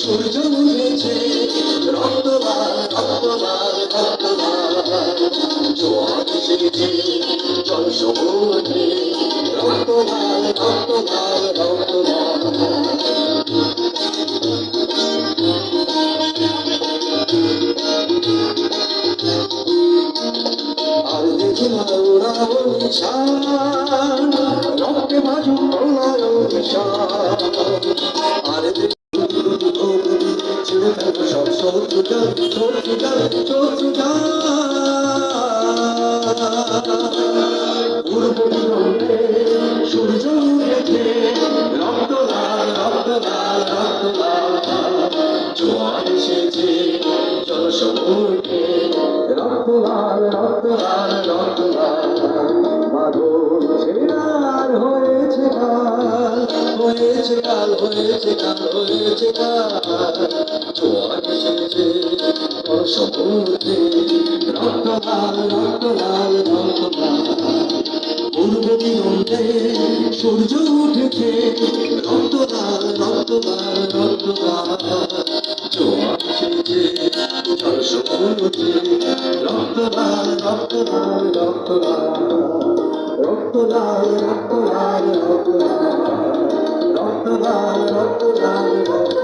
সূর্য উঠেছে রক্তবার রক্তবার রক্তবার জোয়ার এসেছে জল সমুদ্রে রক্তবার রক্তবার রক্তবার না ওরাও নিশান রক্তে মাজু প্রলয় নিশান আর ছেড়ে ফেলব সব শত্রুটা শত্রুটা শত্রুটা পূর্ব দিগন্তে সূর্য উঠেছে রক্ত লাল রক্ত লাল রক্ত লাল জোয়ার এসেছে লাল রক্ত লাল রক্ত লাল হয়েছে কাল হয়েছে কাল হয়েছে কাল। জোয়ার এসেছে সমুদ্রে রক্তলাল রক্তলাল রক্তলাল পূর্ব দিগন্তে সূর্য উঠেছে রক্তলাল রক্তলাল রক্তলাল জোয়ার এসেছে জল সমুদ্রে রক্তলাল রক্তলাল রক্তলাল রক্তলাল রক্তলাল রক্তলাল রতলাল রতলাল রতলাল